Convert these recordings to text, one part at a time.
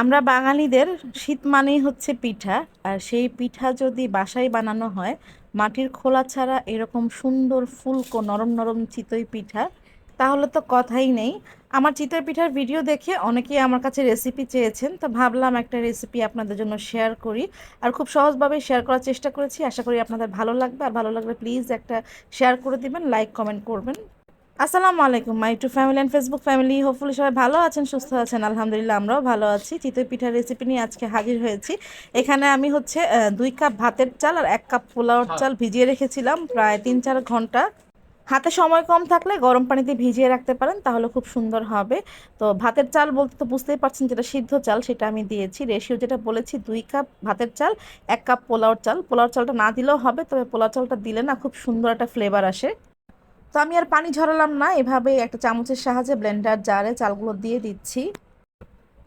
আমরা বাঙালিদের শীত মানেই হচ্ছে পিঠা, আর সেই পিঠা যদি বাসায় বানানো হয়, মাটির খোলা ছাড়া এরকম সুন্দর ফুলকো নরম নরম চিতই পিঠা, তাহলে তো কথাই নেই। আমার চিতই পিঠার ভিডিও দেখে অনেকেই আমার কাছে রেসিপি চেয়েছেন, তো ভাবলাম একটা রেসিপি আপনাদের জন্য শেয়ার করি। আর খুব সহজভাবে শেয়ার করার চেষ্টা করেছি, আশা করি আপনাদের ভালো লাগবে। আর ভালো লাগলে প্লিজ একটা শেয়ার করে দিবেন লাইক কমেন্ট করবেন। আসসালামু আলাইকুম my to family and Facebook family hopefully সবাই ভালো আছেন সুস্থ আছেন আলহামদুলিল্লাহ আমরাও ভালো আছি। চিতই পিঠার রেসিপি নিয়ে আজকে হাজির হয়েছি। এখানে আমি হচ্ছে দুই কাপ ভাতের চাল আর এক কাপ পোলাওর চাল ভিজিয়ে রেখেছিলাম প্রায় তিন চার ঘণ্টা। হাতে সময় কম থাকলে গরম পানিতে ভিজিয়ে রাখতে পারেন তাহলে খুব সুন্দর হবে। তো ভাতের চাল বলতে তো বুঝতেই পারছেন যেটা সিদ্ধ চাল সেটা আমি দিয়েছি। রেশিও যেটা বলেছি দুই কাপ ভাতের চাল এক কাপ পোলাওর চাল। পোলাওর চালটা না দিলেও হবে তবে পোলাও চালটা দিলে না খুব সুন্দর একটা ফ্লেভার আসে। তো আমি আর পানি ঝরালাম না, এভাবে একটা চামচের সাহায্যে ব্লেন্ডার জারে চালগুলো দিয়ে দিচ্ছি।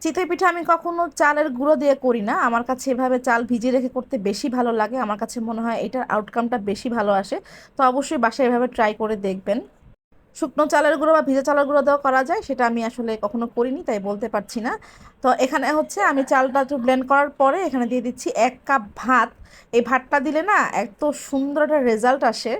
চিতই পিঠা আমি কখনো চালের গুঁড়ো দিয়ে করি না, আমার কাছে এভাবে চাল ভিজিয়ে রেখে করতে বেশি ভালো লাগে, আমার কাছে মনে হয় এটার আউটকামটা বেশি ভালো আসে, তো অবশ্যই বাসায় এভাবে ট্রাই করে দেখবেন। শুকনো চালের গুঁড়ো বা ভিজা চালের গুঁড়ো দেওয়া করা যায়, সেটা আমি আসলে কখনো করিনি, তাই বলতে পারছি না। তো এখানে হচ্ছে আমি চালটা একটু ব্লেন্ড করার পরে এখানে দিয়ে দিচ্ছি এক কাপ ভাত। এই ভাতটা দিলে না এত সুন্দর একটা রেজাল্ট আসে।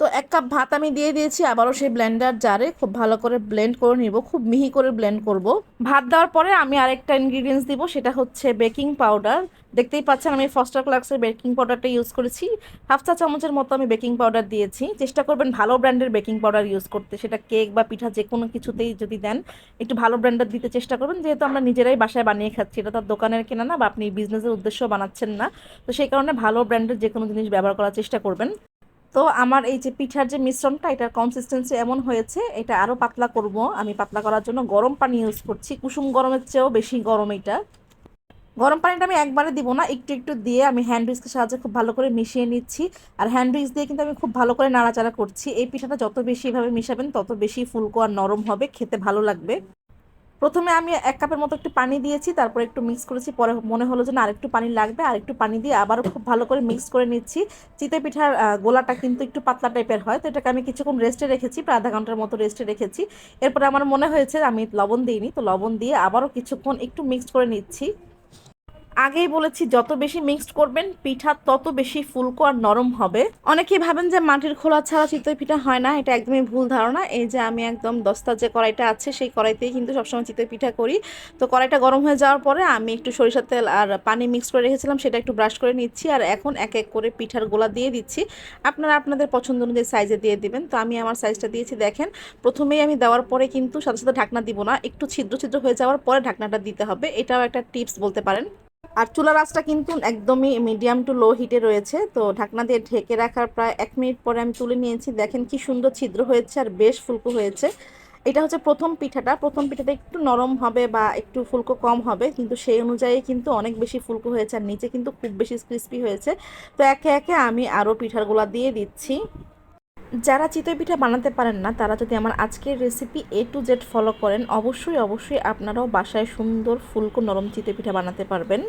তো এক কাপ ভাত আমি দিয়ে দিয়েছি, আবারও সেই ব্লেন্ডার জারে খুব ভালো করে ব্লেন্ড করে নিব, খুব মিহি করে ব্লেন্ড করব। ভাত দেওয়ার পরে আমি আরেকটা ইনগ্রিডিয়েন্টস দিব, সেটা হচ্ছে বেকিং পাউডার দেখতেই পাচ্ছেন আমি ফস্টার ক্লাক্সের বেকিং পাউডারটা ইউজ করেছি। হাফ চা চামচের মতো আমি বেকিং পাউডার দিয়েছি। চেষ্টা করবেন ভালো ব্র্যান্ডের বেকিং পাউডার ইউজ করতে, সেটা কেক বা পিঠা যে কোনো কিছুতেই যদি দেন, একটু ভালো ব্র্যান্ডের দিতে চেষ্টা করবেন। যেহেতু আমরা নিজেরাই বাসায় বানিয়ে খাচ্ছি, এটা তার দোকানের কেনা না বা আপনি বিজনেসের উদ্দেশ্য বানাচ্ছেন না। তো সেই কারণে ভালো ব্র্যান্ডের যে কোনো জিনিস ব্যবহার করার চেষ্টা করবেন। তো আমার এই যে পিঠার যে মিশ্রণটা, এটার কনসিস্টেন্সি এমন হয়েছে, এটা আরও পাতলা করব। আমি পাতলা করার জন্য গরম পানি ইউজ করছি। কুসুম গরমের চেয়েও বেশি গরম এটা গরম পানিটা আমি একবারে দিব না, একটু একটু দিয়ে আমি হ্যান্ড উইক্সের সাহায্যে খুব ভালো করে মিশিয়ে নিচ্ছি। আর হ্যান্ড উইক্স দিয়ে কিন্তু আমি খুব ভালো করে নাড়াচাড়া করছি। এই পিঠাটা যত বেশি এভাবে মিশাবেন, তত বেশি ফুলকো আর নরম হবে, খেতে ভালো লাগবে। প্রথমে আমি এক কাপের মতো একটু পানি দিয়েছি, তারপর একটু মিক্স করেছি, পরে মনে হলো যে না, আরেকটু পানি লাগবে আর একটু পানি দিয়ে আবারও খুব ভালো করে মিক্স করে নিচ্ছি। চিতে পিঠার গোলাটা কিন্তু একটু পাতলা টাইপের হয়, তো এটাকে আমি কিছুক্ষণ রেস্টে রেখেছি, প্রায় আধা ঘণ্টার মতো রেস্টে রেখেছি। এরপরে আমার মনে হয়েছে আমি লবণ দিইনি, তো লবণ দিয়ে আবারও কিছুক্ষণ একটু মিক্স করে নিচ্ছি। আগেই বলেছি, যত বেশি মিক্সড করবেন, পিঠা তত বেশি ফুলকো আর নরম হবে। অনেকেই ভাবেন যে মাটির খোলা ছাড়া চিতই পিঠা হয় না, এটা একদমই ভুল ধারণা। এই যে আমি একদম দস্তা যে কড়াইটা আছে, সেই কড়াইতেই কিন্তু সবসময় চিতই পিঠা করি। তো কড়াইটা গরম হয়ে যাওয়ার পরে আমি একটু সরিষার তেল আর পানি মিক্স করে রেখেছিলাম, সেটা একটু ব্রাশ করে নিচ্ছি। আর এখন এক এক করে পিঠার গোলা দিয়ে দিচ্ছি। আপনারা আপনাদের পছন্দ অনুযায়ী সাইজে দিয়ে দিবেন। তো আমি আমার সাইজটা দিয়েছি, দেখেন। প্রথমেই আমি দেওয়ার পরে কিন্তু সাথে সাথে ঢাকনা দিব না, একটু ছিদ্র ছিদ্র হয়ে যাওয়ার পরে ঢাকনাটা দিতে হবে। এটাও একটা টিপস বলতে পারেন। আর চুলার আঁচটা কিন্তু একদমই মিডিয়াম টু লো হিটে রয়েছে। তো ঢাকনা দিয়ে ঢেকে রাখার প্রায় এক মিনিট পরে আমি তুলে নিয়েছি। দেখেন কি সুন্দর ছিদ্র হয়েছে আর বেশ ফুলকো হয়েছে। এটা হচ্ছে প্রথম পিঠাটা। প্রথম পিঠাটা একটু নরম হবে বা একটু ফুলকো কম হবে, কিন্তু সেই অনুযায়ী কিন্তু অনেক বেশি ফুলকো হয়েছে আর নিচে কিন্তু খুব বেশি ক্রিস্পি হয়েছে। তো একে একে আমি আরও পিঠারগুলা দিয়ে দিচ্ছি। যারা চিতই পিঠা বানাতে পারেন না, তারা যদি আমার আজকের recipe A to Z follow করেন, অবশ্যই অবশ্যই আপনারাও বাসায় সুন্দর ফুলকো নরম চিতই পিঠা বানাতে পারবেন।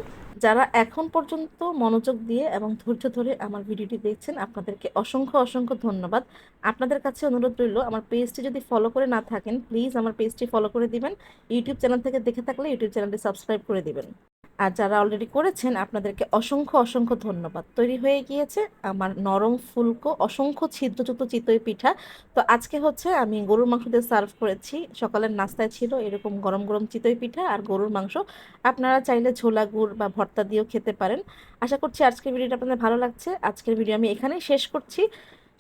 যারা এখন পর্যন্ত মনোযোগ দিয়ে এবং ধৈর্য ধরে আমার ভিডিওটি দেখছেন, আপনাদেরকে অসংখ্য অসংখ্য ধন্যবাদ। আপনাদের কাছে অনুরোধ রইল, আমার পেজটি যদি ফলো করে না থাকেন প্লিজ আমার পেজটি ফলো করে দিবেন। ইউটিউব চ্যানেল থেকে দেখে থাকলে ইউটিউব চ্যানেলটি সাবস্ক্রাইব করে দিবেন। আর যারা অলরেডি করেছেন, আপনাদেরকে অসংখ্য অসংখ্য ধন্যবাদ। তৈরি হয়ে গিয়েছে আমার নরম ফুলকো, অসংখ্য ছিদ্রযুক্ত চিতই পিঠা। তো আজকে হচ্ছে আমি গরুর মাংস দিয়ে সার্ভ করেছি। সকালের নাস্তায় ছিল এরকম গরম গরম চিতই পিঠা আর গরুর মাংস। আপনারা চাইলে ঝোলা গুড় বা ভর্তা দিয়েও খেতে পারেন। আশা করছি আজকের ভিডিওটা আপনাদের ভালো লাগছে। আজকের ভিডিও আমি এখানেই শেষ করছি।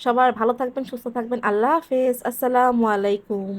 সবার ভালো থাকবেন, সুস্থ থাকবেন। আল্লাহ হাফেজ। আসসালামু আলাইকুম।